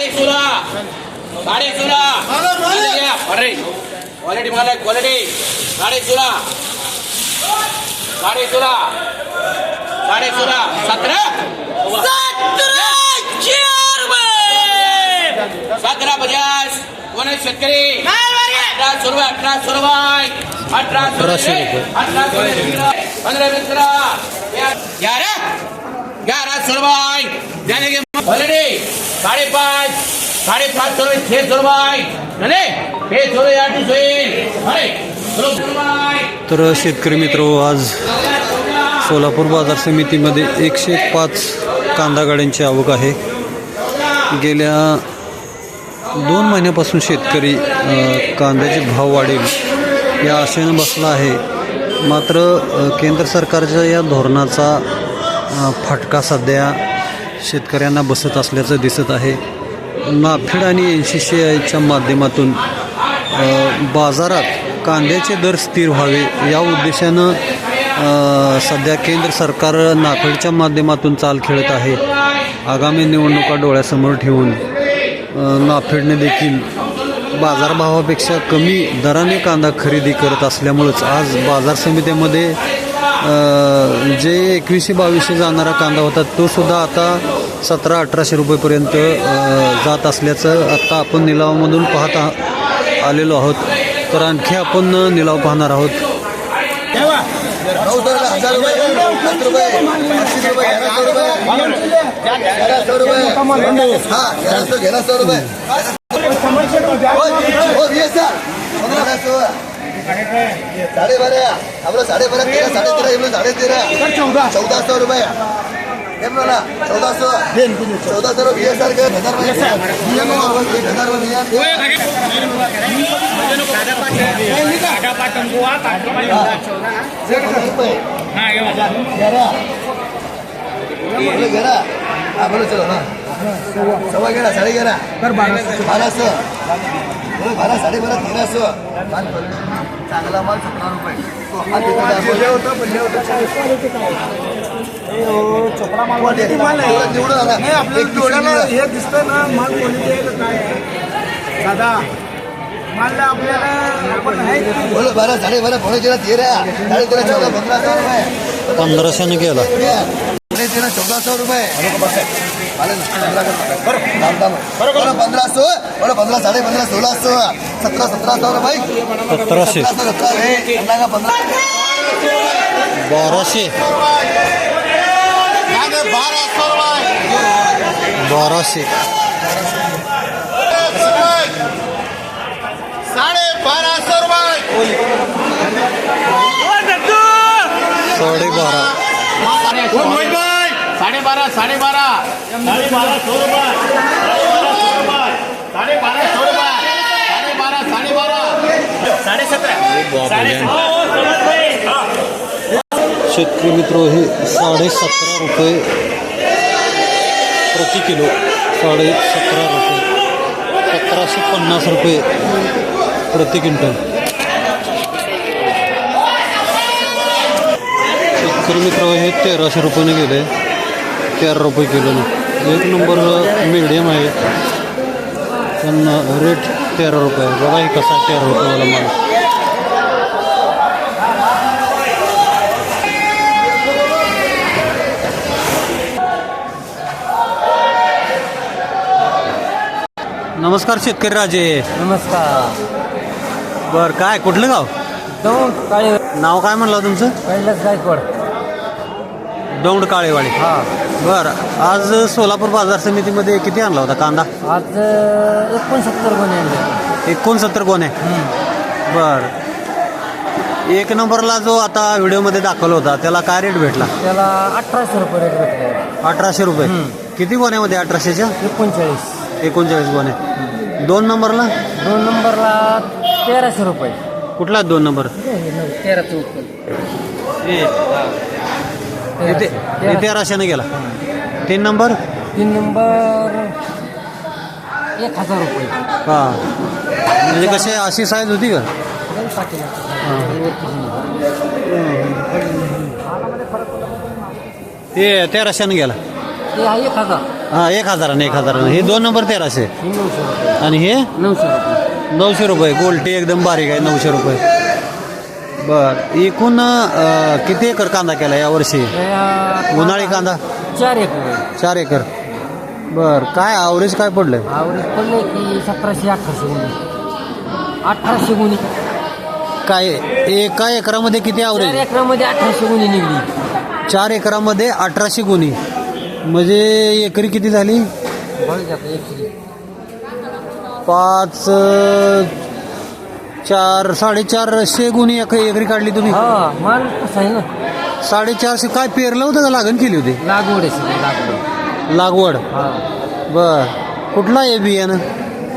साडे सोळा साडे सोळा अरे क्वालिटी मला क्वालिटी साडे सोळा साडे सोळा साडे सोळा सतरा सतरा पचास कोण आहे शेतकरी अठरा सौ रुपये अठरा सौ रुपये अठरा सौ अठराशे रुपये रुपये. अठरा सौ रुपये पंधरा मित्रा ग्यारह ग्यारह सौ भले साढ़े पाँच साढ़े पाँच सौ छह छह आठ अरे तर शेतकरी मित्र आज सोलापूर बाजार समितीमध्ये एकशे पाच कांदा गाड्यांची आवक आहे. गेल्या दोन महिन्यापासून शेतकरी कांद्याचे भाव वाढेल या आशेनं बसला आहे. मात्र केंद्र सरकारच्या या धोरणाचा फटका सध्या शेतकऱ्यांना बसत असल्याचं दिसत आहे. नाफेड आणि एन सी सी आयच्या माध्यमातून बाजारात कांद्याचे दर स्थिर व्हावे या उद्देशानं सध्या केंद्र सरकार नाफेडच्या माध्यमातून चाल खेळत आहे. आगामी निवडणुका डोळ्यासमोर ठेवून नाफेडने देखील बाजारभावापेक्षा कमी दराने कांदा खरेदी करत असल्यामुळंच आज बाजार समित्यामध्ये जे एकवीसशे बावीसशे जाणारा कांदा होता तो सुद्धा आता सतरा अठराशे रुपयेपर्यंत जात असल्याचं आत्ता आपण निलावामधून पाहत आलेलो आहोत. तर आणखी आपण निलाव पाहणार आहोत. हजार रुपये दस रुपये पस्तीस रुपये ग्यारह सौ रुपये ग्यारह सौ रुपये हाँ ग्यारह सौ ग्यारह सौ रुपये हो ये सर पंद्रह सौ साढ़े बारह हम लोग साढ़े बारह तेरह साढ़े तेरह हम लोग साढ़े तेरह चौदह चौदह सौ रुपये एम बोला चौदह सौ चौदह सौ रुपये सर के हजार रुपये एक हजार रुपये बोलो ग्यारह हाँ बोलो चलो हाँ सवा ग्यारह साढ़े ग्यारह बारह सौ बोलो बारह साढ़े बारह तेरह सौ चांगला माल सतरा रुपये. तो हा तिथं होतं पडले होतं. क्वालिटी माल आहे. निवडून आला एक डोळ्याला हे दिसतं ना माल क्वालिटी आहे का काय आहे? दादा आपल्याला आपण आहे की बोलो रुपये पंधराशेने गेला पौने तेरह चौदह सौ रुपये बोलो पंद्रह सौ बोलो पंद्रह साढ़े पंद्रह सोलह सौ सत्रह सत्रह सौ रुपये सतराशे सत्रह सौ सत्रह है पंद्रह का पंद्रह बाराशे बारह सौ रुपये बाराशे साढ़े बारह सौ रुपये साडे बारा साढ़े बारह साढ़े बारह साढ़े बारह सौ रुपये साढ़े बारह सौ रुपये साढ़े बारह साढ़े बारह साढ़े सत्रह शेतकरी मित्र हे साडे सतरा रुपये प्रति किलो. साडे सतरा रुपये. सतराशे पन्नास रुपये प्रति क्विंटल. शेतकरी मित्र हे तेराशे रुपयाने गेले. तेरा रुपये किलोनं एक नंबर मीडियम आहे. पण रेट तेरा रुपये बघा हे कसा तेरा रुपयावाला माल. नमस्कार शेतकरी राजे. नमस्कार. बर काय कुठलं गाव? दोन काळे नाव काय म्हणलं तुमचं? कैलास गायकवाड. दौंड काळेवाडी. हा. बर. आज सोलापूर बाजार समितीमध्ये किती आणला होता कांदा? आज एकोणसत्तर गुन्हे आणले. एकोणसत्तर कोण आहे बर. एक नंबरला जो आता व्हिडिओमध्ये दाखवला होता त्याला काय रेट भेटला? त्याला अठराशे रुपये रेट भेटले. अठराशे रुपये. किती गोण्यामध्ये अठराशेच्या? एकोणचाळीस. एकोणचाळीस गोणे दोन नंबरला? दोन नंबरला तेराशे रुपये. कुठला दोन नंबर? तेरा चौक इथे तेराशेने गेला. तीन नंबर? तीन नंबर एक हज़ार रुपये। हा। म्हणजे कसे अशी साईज होती का? ते तेराशेने गेला. ते हा एक हज़ार. हाँ एक हजारानं एक हजारानं हे दोन नंबर तेराशे. आणि हे? नऊशे रुपये. नऊशे रुपये. गोल्टी एकदम बारीक आहे नऊशे रुपये. बर. एकूण अं, किती एकर कांदा केला यावर्षी उन्हाळी कांदा? चार एकर. चार एकर. बर काय ॲव्हरेज काय पडलं आवरेज पडले की सतराशे अठराशे गुणी. अठराशे गुणी. काय एका एकरामध्ये किती चार ॲव्हरेज एकरामध्ये अठराशे गुणी निघली. चार एकरामध्ये अठराशे गुणी. म्हणजे एकरी किती झाली? बघ आता एकरी. पाच अं, चार साडेचारशे गुणी एक एकरी काढली तुम्ही. हा माल कसा आहे ना? साडेचारशे काय पेरलं होतं का? लागण केली होती? लागवड आहे सगळी लागवड. लागवड. हा. बर. कुठला आहे बियाणं?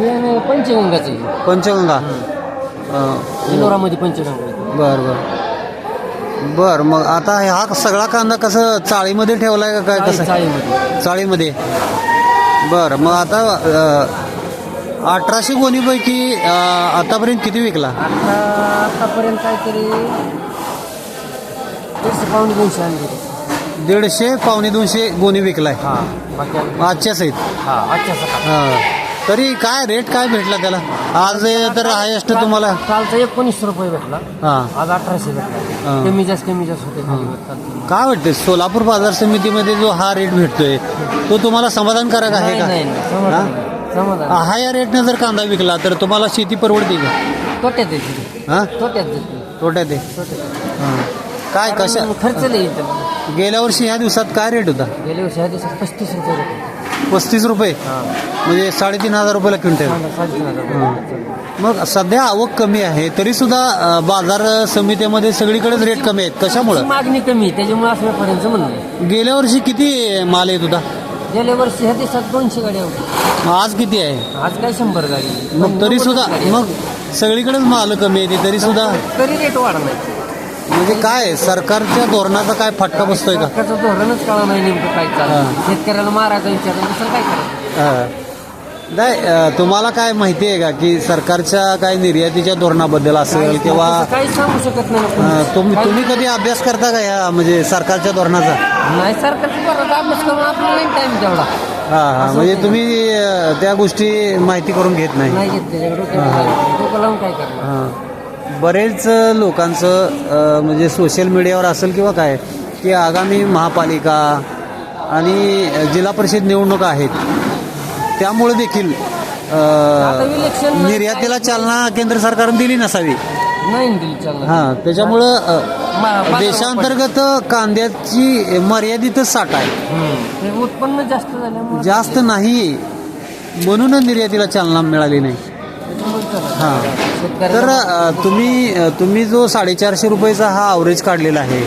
बियाणे पंचगंगाचं आहे. पंचगंगा. अं, पंचगंगा आहे. बर बर. बर मग आता हा सगळा कांदा कसं चाळीमध्ये ठेवलाय का काय चाळी- कसं? चाळीमध्ये. चाळीमध्ये. बर मग आता अं, अठराशे गोणीपैकी अं, आतापर्यंत किती विकला? आता आतापर्यंत काहीतरी दीडशे पाऊन दोनशे आणले दीडशे पावणे दोनशे गोणी विकलाय. हा बाकी आणले. आजच्या सहित. हा सकाळ हा. तरी काय रेट काय भेटला त्याला? आज तर हायेस्ट तुम्हाला कालचा एकोणीसशे रुपये भेटला. हा. आज अठराशे भेटला. कमी जास्त कमी जास्त होते खाली वर चालते. काय वाटते सोलापूर बाजार समितीमध्ये जो हा रेट भेटतोय तो तुम्हाला समाधानकारक आहे नाही का? नाही नाही. हा? समाधान. समाधान हा या रेटनं जर कांदा विकला तर तुम्हाला शेती परवडते का? तोट्यात येते हा? तोट्यात येते तोट्यात आहे तोट्यात. हा. काय कशा? कारण खर्च नाही येत गेल्या वर्षी ह्या दिवसात काय रेट होता? गेल्या वर्षी ह्या दिवसात पस्तीस रुपये. पस्तीस रुपये? हा. म्हणजे साडेतीन हजार रुपयाला क्विंटल. हा, साडेतीन हजार रुपये. मग सध्या आवक कमी आहे तरी सुद्धा अं, बाजार समितीमध्ये सगळीकडेच रेट कमी आहेत. कशामुळं? मागणी कमी आहे, त्याच्यामुळे असं व्यापाऱ्यांचं म्हणणं आहे. गेल्या वर्षी किती माल येत होता? गेल्या वर्षी ह्या दिवसात दोनशे गाड्या होत्या. आज किती आहे? आज काय शंभर गाडी. मग तरी सुद्धा मग सगळीकडेच माल कमी येते तरी सुद्धा तरी रेट वाढणार म्हणजे काय सरकारच्या धोरणाचा काय फटका बसतोय का? सरकारचं धोरणच कळा नाही नेमकं काय चाललं. शेतकऱ्याला मारायचा विचार दुसरं काय करायचं? हा. नाही अं, तुम्हाला काय माहिती आहे का की सरकारच्या काय निर्यातीच्या धोरणाबद्दल असेल किंवा तसं काही सांगू शकत नाही ना कोणी. अं, तुम्ही कधी अभ्यास करता का या म्हणजे सरकारच्या धोरणाचा? नाही सरकारचं बरं अभ्यास करून आपल्याला नाही टाइम तेवढा. हा हा. म्हणजे. तुम्ही अं, त्या गोष्टी माहिती करून घेत नाही. नाही घेत त्याच्याकडे डोक्यावर काय- डोकं लावून काय करणार? हां. बरेच लोकांचं म्हणजे सोशल मीडियावर असेल किंवा काय की आगामी महापालिका आणि जिल्हा परिषद निवडणुका आहेत त्यामुळे देखील निर्यातीला चालना केंद्र सरकारने दिली नसावी. नाही हां त्याच्यामुळं देशांतर्गत कांद्याची मर्यादितच साठ आहे. उत्पन्न जास्त जास्त नाही म्हणून निर्यातीला चालना मिळाली नाही. हां. तर अ, तुम्ही अ, तुम्ही जो साडेचारशे रुपयाचा हा ॲव्हरेज काढलेला आहे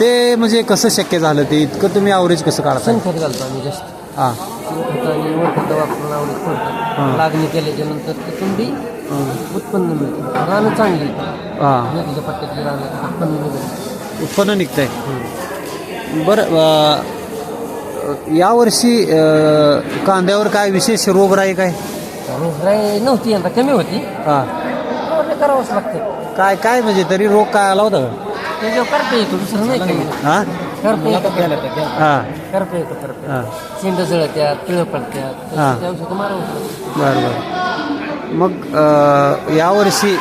ते म्हणजे कसं शक्य झालं? ते इतकं तुम्ही ॲव्हरेज कसं काढताय? शेणखत घालतो आम्ही जास्त. हां. शेणखत आणि वरखत वापरून आवडत करतो लागणी केल्याच्यानंतर बी उत्पन्न मिळतं. रानं चांगली हां. नदीच्या पट्ट्यातली रानं उत्पन्न मिळतं उत्पन्न निघतंय. बरं अ, यावर्षी अ, कांद्यावर काय विशेष रोगराई काय? रोगराई नव्हती यंदा कमी होती. हां. करावंच लागतं. काय काय म्हणजे तरी रोग काय आला होता का? त्याच्यावर करता येतो दुसरं नाही काही हां? करता. येतो हां. करता येतो करता. हां. शेंड जळत्यात तिळं पडत्यात. हा. त्या औषधं मारावं लागतं. बरं बरं. मग अ, यावर्षी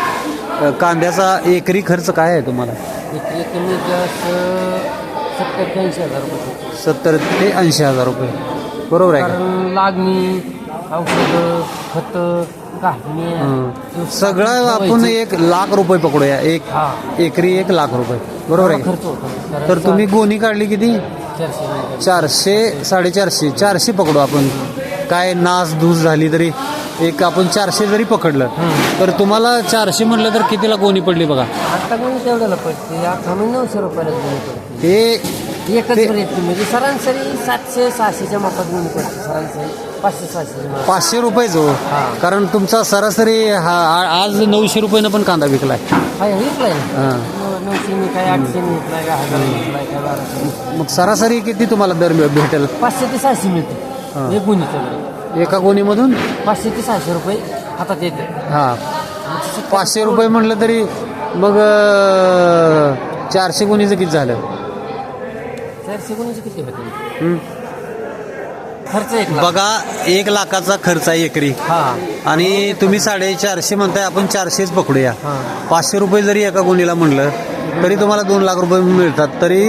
अ, कांद्याचा एकरी खर्च काय आहे तुम्हाला? कमी जास्त सत्तर ते ऐंशी हजार रुपये. सत्तर ते ऐंशी हजार रुपये. बरोबर आहे का? कारण लागणी औषधं खतं काढण्या हं. सगळं आपण एक लाख रुपये पकडूया एक हा. एकरी एक लाख रुपये. बरोबर आहे का? खर्च होतो. कारण तर तुम्ही गोणी काढली किती? चारशे साडेचारशे. चारशे पकडू आपण. काय नास धूस झाली तरी एक आपण चारशे जरी पकडलं तर तुम्हाला चारशे म्हटलं तर कितीला गोणी पडली बघा? आता पण तेवढ्याला पडते. आता नऊशे रुपयाला पडते. ते एकच रेट म्हणजे सरासरी सातशे सहाशेच्या मापात गुणी पडते. सरासरी पाचशे सहाशे पाचशे रुपयेच हो हा. कारण तुमचा सरासरी हा आ- आज नऊशे रुपयानं पण कांदा विकलाय. काय विकलाय? ना हां. नऊशे मी काय आठशे मी विकलाय काय हजार विकलाय काय बाराशे मग सरासरी किती तुम्हाला दर भेटेल? पाचशे ते सहाशे मिळते. हा. एक गुणीचं दर. एका गोणीमधून? पाचशे ते सहाशे रुपये हातात येते. हा. पाचशे रुपये म्हटलं तरी मग अं, चारशे गोणीचं किती झालं? चारशे गुणीचे किती होते? खर्च एक लाख. बघा एक लाखाचा खर्च आहे एकरी. हा. आणि तुम्ही साडेचारशे म्हणताय आपण चारशेच पकडूया. हा. पाचशे रुपये जरी एका गुणीला म्हणलं तरी तुम्हाला दोन लाख रुपये मिळतात. तरी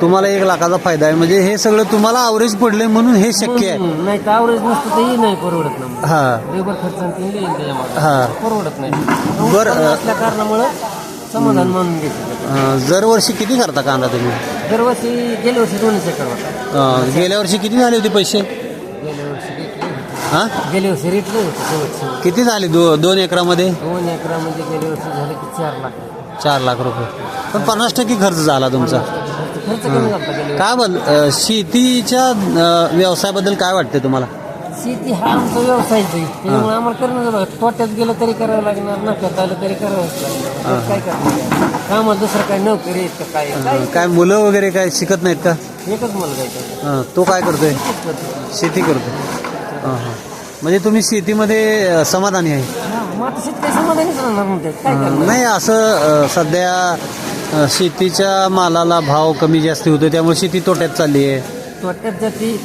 तुम्हाला एक लाखाचा फायदा आहे. म्हणजे हे सगळं तुम्हाला आवरेज पडले म्हणून हे शक्य आहे. हम्म, नाही तर आवरेज नसतं तरी नाही परवडत ना हा. लेबर खर्च आणि तीन येईल त्याच्यामध्ये हा. परवडत नाही. बरं, उत्पन्न असल्या कारणामुळे समाधान मानून घेतलं अं, दरवर्षी किती करता कांदा तुम्ही? दरवर्षी गेल्या वर्षी एकर होता. अं, गेल्या वर्षी किती झाले होते पैसे? गेल्या वर्षी रेटले हा? गेल्या वर्षी रेटले होते शेवटचे. किती झाले दो दोन एकरामध्ये? दोन एकरामध्ये गेल्या वर्षी झाले की चार लाख. चार लाख रुपये. पण पन्नास टक्के खर्च झाला तुमचा. खर्च कमी झाला गेल्या काय बल अं, शेतीच्या अं, व्यवसायाबद्दल काय वाटते तुम्हाला? शेती हा आमचा व्यवसायच आहे त्यामुळे आम्हाला करणं बघा तोट्यात गेलं तरी करावं लागणार नफ्यात आलं तरी करावंच लागणार. तर काय करणार? कामात दुसरं काय नोकरी आहेत का काय? काय काय मुलं वगैरे काय शिकत नाहीत का? एकच मला जायचं हां, तो काय करतोय? शेती करतो हां, हां. म्हणजे तुम्ही शेतीमध्ये अं, समाधानी आहे? हा मग आता शेतकरी समाधानीच राहणार म्हणते काय करणार? नाही असं अं, सध्या अं, शेतीच्या मालाला भाव कमी जास्त होतो त्यामुळे शेती तोट्यात चालली आहे. तोट्यात जाती.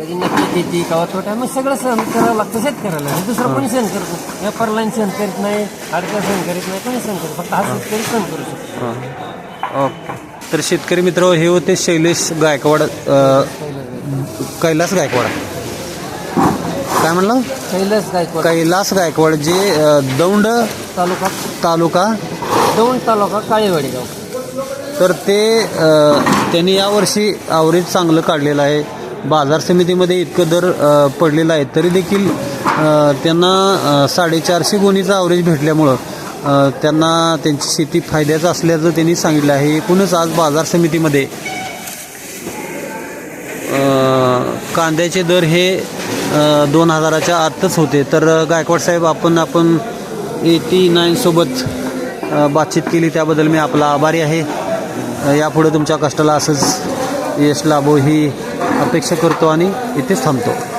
कधी नक्की देते किंवा तोट्यात मग सगळं सहन करावं लागतं शेतकऱ्याला. दुसरं कोणी सहन करत नाही. व्यापारला सहन करीत नाही अडका सहन करीत नाही कोणी सहन करत फक्त हा शेतकरी सहन करू शकतो. हां. ओके. तर शेतकरी मित्र हे होते शैलेश गायकवाड अं, कैलास गायकवाड. काय म्हणलं? कैलास गायकवाड. कैलास गायकवाड जे अं, दौंड तालुका. तालुका. दौंड तालुका काळेवाडी गाव तर ते अ, त्यांनी यावर्षी आवरेज चांगलं काढलेलं आहे. बाजार समितीमध्ये इतकं दर पडलेलं आहे तरी देखील त्यांना साडेचारशे गुणीचा ॲव्हरेज भेटल्यामुळं त्यांना त्यांची शेती फायद्याचं असल्याचं त्यांनी सांगितलं आहे. एकूणच आज बाजार समितीमध्ये कांद्याचे दर हे दोन हजाराच्या आतच होते. तर गायकवाड साहेब आपण आपण एटी नाईनसोबत बातचीत केली. त्याबद्दल मी आपला आभारी आहे. यापुढे तुमच्या कष्टाला असंच यश लाभो ही अपेक्षा करतो आणि इथेच थांबतो.